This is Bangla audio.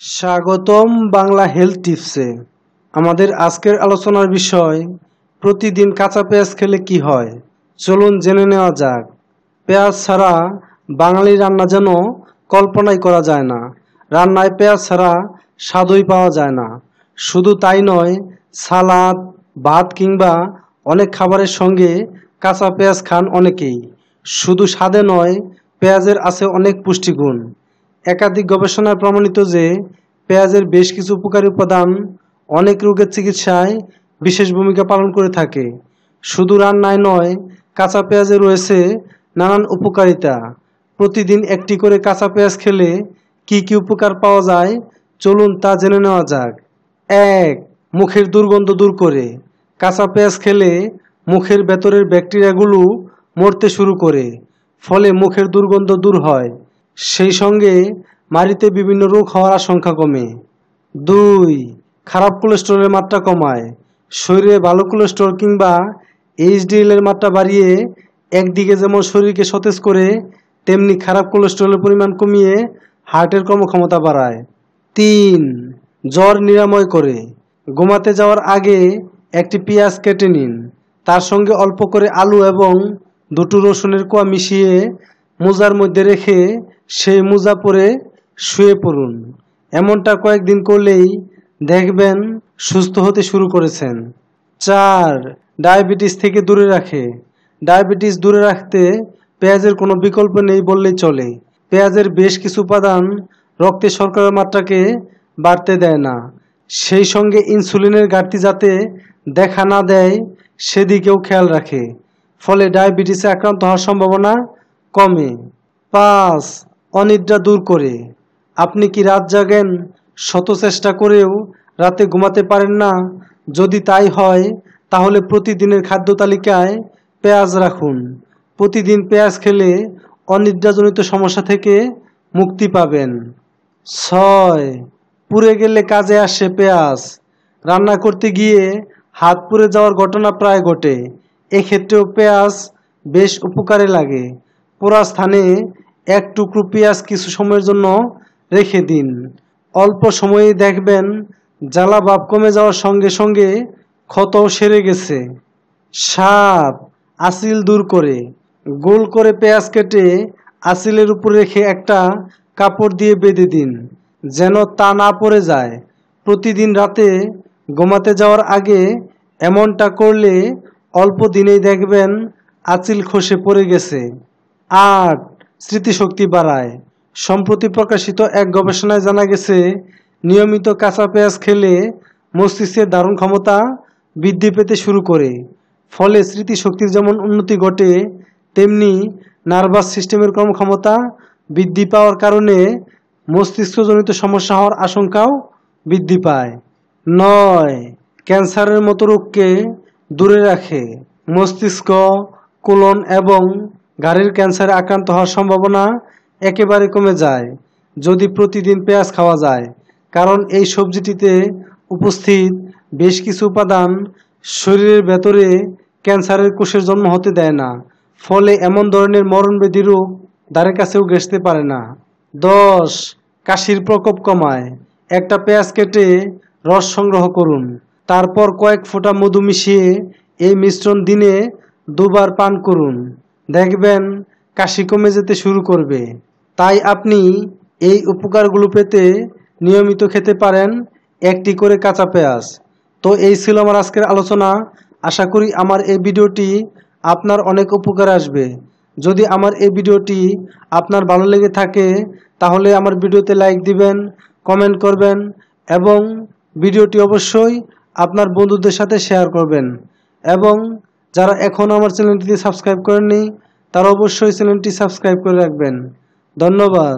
স্বাগতম বাংলা হেলথ টিপসে। আমাদের আজকের আলোচনার বিষয়, প্রতিদিন কাঁচা পেঁয়াজ খেলে কি হয়? চলুন জেনে নেওয়া যাক। পেঁয়াজ ছাড়া বাঙালি রান্না যেন কল্পনাই করা যায় না। রান্নায় পেঁয়াজ ছাড়া স্বাদই পাওয়া যায় না। শুধু তাই নয়, সালাদ, ভাত কিংবা অনেক খাবারের সঙ্গে কাঁচা পেঁয়াজ খান অনেকেই। শুধু স্বাদে নয়, পেঁয়াজের আছে অনেক পুষ্টিগুণ। একাধিক গবেষণায় প্রমাণিত যে পেঁয়াজের বেশ কিছু উপকারী উপাদান অনেক রোগের চিকিৎসায় বিশেষ ভূমিকা পালন করে থাকে। শুধু রান্নায় নয়, কাঁচা পেঁয়াজে রয়েছে নানান উপকারিতা। প্রতিদিন একটি করে কাঁচা পেঁয়াজ খেলে কি কি উপকার পাওয়া যায়, চলুন তা জেনে নেওয়া যাক। এক, মুখের দুর্গন্ধ দূর করে। কাঁচা পেঁয়াজ খেলে মুখের ভেতরের ব্যাকটেরিয়াগুলো মরতে শুরু করে, ফলে মুখের দুর্গন্ধ দূর হয়। সেই সঙ্গে মাড়িতে বিভিন্ন রোগ হওয়ার আশঙ্কা কমে। দুই, খারাপ কোলেস্টেরলের মাত্রা কমায়। শরীরে ভালো কোলেস্টেরল কিংবা এইচডিএল এর মাত্রা বাড়িয়ে একদিকে যেমন শরীরকে সতেজ করে, তেমনি খারাপ কোলেস্টেরলের পরিমাণ কমিয়ে হার্টের কর্মক্ষমতা বাড়ায়। তিন, জ্বর নিরাময় করে। ঘুমাতে যাওয়ার আগে একটি পেঁয়াজ কেটে নিন। তার সঙ্গে অল্প করে আলু এবং দুটো রসুনের কোয়া মিশিয়ে মোজার মধ্যে রেখে সেই মোজা পরে শুয়ে পড়ুন। এমনটা কয়েকদিন করলেই দেখবেন সুস্থ হতে শুরু করেছেন। চার, ডায়াবেটিস থেকে দূরে রাখে। ডায়াবেটিস দূরে রাখতে পেঁয়াজের কোনো বিকল্প নেই বললেই চলে। পেঁয়াজের বেশ কিছু উপাদান রক্তে শর্করার মাত্রাকে বাড়তে দেয় না। সেই সঙ্গে ইনসুলিনের ঘাটতি যাতে দেখা না দেয়, সেদিকেও খেয়াল রাখে। ফলে ডায়াবেটিসে আক্রান্ত হওয়ার সম্ভাবনা কমে পাঁচ অনিদ্রা দূর করে। আপনি কি রাত জাগেন? শত চেষ্টা করেও রাতে ঘুমাতে পারেন না। যদি তাই হয়, তাহলে প্রতিদিনের খাদ্য তালিকায় পেঁয়াজ রাখুন। প্রতিদিন পেঁয়াজ খেলে অনিদ্রাজনিত সমস্যা থেকে মুক্তি পাবেন। ছয়, পুড়ে গেলে কাজে আসে পেঁয়াজ। রান্না করতে গিয়ে হাত পুড়ে যাওয়ার ঘটনা প্রায় ঘটে। এক্ষেত্রেও পেঁয়াজ বেশ উপকারে লাগে। পোড়া স্থানে এক টুকরো পেঁয়াজ কিছু সময়ের জন্য রেখে দিন। অল্প সময়ে দেখবেন জ্বালা ভাব কমে যাওয়ার সঙ্গে সঙ্গে ক্ষতও সেরে গেছে। সাপ আসিল দূর করে। গোল করে পেঁয়াজ কেটে আসিলের উপর রেখে একটা কাপড় দিয়ে বেঁধে দিন, যেন তা না পড়ে যায়। প্রতিদিন রাতে ঘুমাতে যাওয়ার আগে এমনটা করলে অল্প দিনেই দেখবেন আচিল খসে পড়ে গেছে। আট স্মৃতিশক্তি বাড়ায়। সম্প্রতি প্রকাশিত এক গবেষণায় জানা গেছে, নিয়মিত কাঁচা পেঁয়াজ খেলে মস্তিষ্কের ধারণ ক্ষমতা বৃদ্ধি পেতে শুরু করে। ফলে স্মৃতিশক্তির যেমন উন্নতি ঘটে, তেমনি নার্ভাস সিস্টেমের কর্মক্ষমতা বৃদ্ধি পাওয়ার কারণে মস্তিষ্কজনিত সমস্যা হওয়ার আশঙ্কাও বৃদ্ধি পায়। নয়, ক্যান্সারের মতো রোগকে দূরে রাখে। মস্তিষ্ক, কোলন এবং গাড়ির ক্যান্সারে আক্রান্ত হওয়ার সম্ভাবনা একেবারে কমে যায়, যদি প্রতিদিন পেঁয়াজ খাওয়া যায়। কারণ এই সবজিটিতে উপস্থিত বেশ কিছু উপাদান শরীরের ভেতরে ক্যান্সারের কোষের জন্ম হতে দেয় না, ফলে এমন ধরনের মরণবেদী রোগ দ্বারের কাছেও ঘেসতে পারে না। দশ, কাশির প্রকোপ কমায়। একটা পেঁয়াজ কেটে রস সংগ্রহ করুন। তারপর কয়েক ফোঁটা মধু মিশিয়ে এই মিশ্রণ দিনে দুবার পান করুন। দেখবেন, কাশি কমে যেতে শুরু করবে। তাই আপনি এই উপকারগুলো পেতে নিয়মিত খেতে পারেন একটি করে কাঁচা পেঁয়াজ। তো এই ছিল আমার আজকের আলোচনা। আশা করি আমার এই ভিডিওটি আপনার অনেক উপকার আসবে। যদি আমার এই ভিডিওটি আপনার ভালো লেগে থাকে, তাহলে আমার ভিডিওতে লাইক দিবেন, কমেন্ট করবেন এবং ভিডিওটি অবশ্যই আপনার বন্ধুদের সাথে শেয়ার করবেন। এবং যারা এখনও আমার চ্যানেলটিতে সাবস্ক্রাইব করেননি তারা অবশ্যই চ্যানেলটি সাবস্ক্রাইব করে রাখবেন। ধন্যবাদ।